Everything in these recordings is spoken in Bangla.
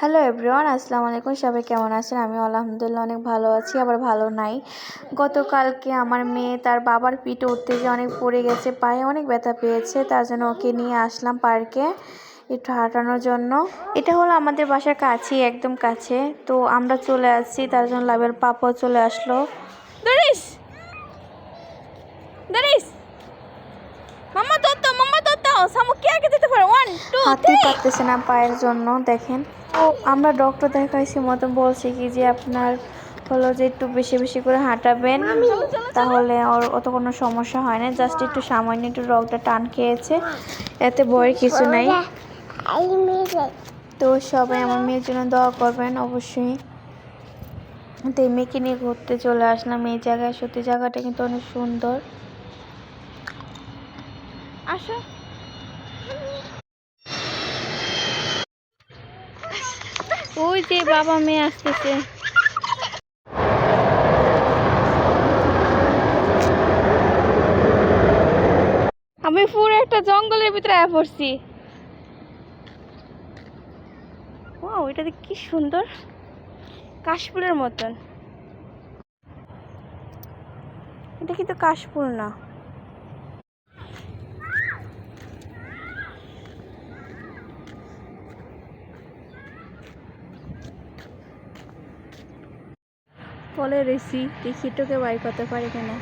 হ্যালো এভরিওয়ান আসসালামু আলাইকুম সবাই কেমন আছেন? আমি আলহামদুলিল্লাহ অনেক ভালো আছি, আবার ভালো নাই। গতকালকে আমার মেয়ে তার বাবার পিঠে উঠতে গিয়ে অনেক পড়ে গেছে, পায়ে অনেক ব্যথা পেয়েছে, তার জন্য ওকে নিয়ে আসলাম পার্কে একটু হাঁটানোর জন্য। এটা হলো আমাদের বাসার কাছেই, একদম কাছে। তো আমরা চলে আসছি, তার জন্য লাভের পাপাও চলে আসলো। দরিস দরিস তোর তো মাম্মা তোর তো সামুকে আগে হাঁটতে পারতেছে না পায়ের জন্য দেখেন। তো আমরা ডক্টর দেখাইছি মতন বলছি কি যে আপনার হলো যে একটু বেশি বেশি করে হাঁটাবেন তাহলে ওর অত কোনো সমস্যা হয় না। জাস্ট একটু সামান্য একটু রগটা টান খেয়েছে এতে বইয়ের কিছু নাই। তো সবাই আমার মেয়ের জন্য দোয়া করবেন অবশ্যই। তো এই মেয়েকে নিয়ে ঘুরতে চলে আসলাম এই জায়গায় সত্যি জায়গাটা কিন্তু অনেক সুন্দর। আসো। ওই যে বাবা মেয়ে আসতেছে। আমি পুরো একটা জঙ্গলের ভিতরে আয়া পড়ছি। এটা দেখ কি সুন্দর। কাশফুলের মতন। এটা কিন্তু কাশফুল না। ফলে রেসি দেখি তোকে বাই করতে পারে কিনা?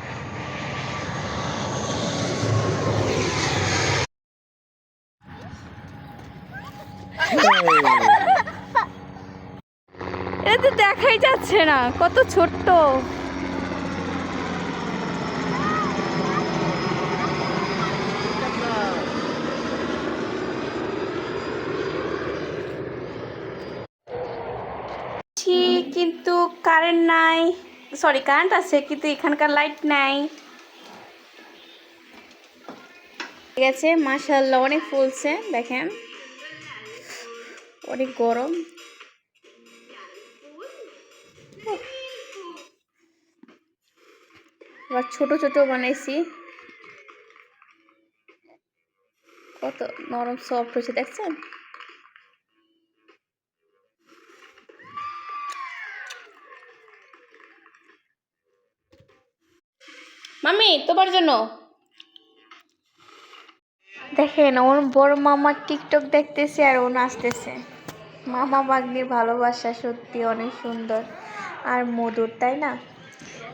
এটা তো দেখাই যাচ্ছে না কত ছোট্ট। কিন্তু কারেন্ট নাই। সরি কারেন্ট আছে, কিন্তু এখানকার লাইট নাই। ঠিক আছে মাশাল্লাহ অনেক ফুলছে, দেখেন। অনেক গরম। এবার ছোট ছোট বানাইছি। কত নরম সফট হয়েছে, দেখছেন? মামি, তোমার জন্য। দেখেন, ওর বড় মামা টিকটক দেখতেছে আর ও নাচতেছে। মামা বাগনির ভালোবাসা সত্যি অনেক সুন্দর আর মধুর, তাই না?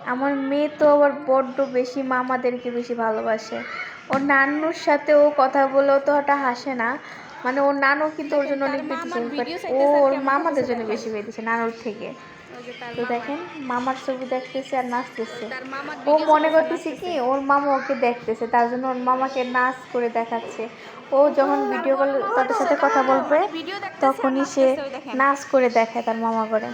আমার মেয়ে তো আবার বড্ড বেশি মামাদেরকে বেশি ভালোবাসে। ওর নানুর সাথে ও কথা বলেও তো ওটা হাসে না। মানে ওর নানু কিন্তু ওর জন্য অনেক বেঁধেছে ও ওর মামাদের জন্য বেশি বেঁধেছে নানুর থেকে। তো দেখেন মামার ছবি দেখতেছে আর নাচতেছে। ও মনে করতেছে কি ওর মামা ওকে দেখতেছে তার জন্য ওর মামাকে নাচ করে দেখাচ্ছে। ও যখন ভিডিও কল তাদের সাথে কথা বলবে তখনই সে নাচ করে দেখায় তার মামা করে।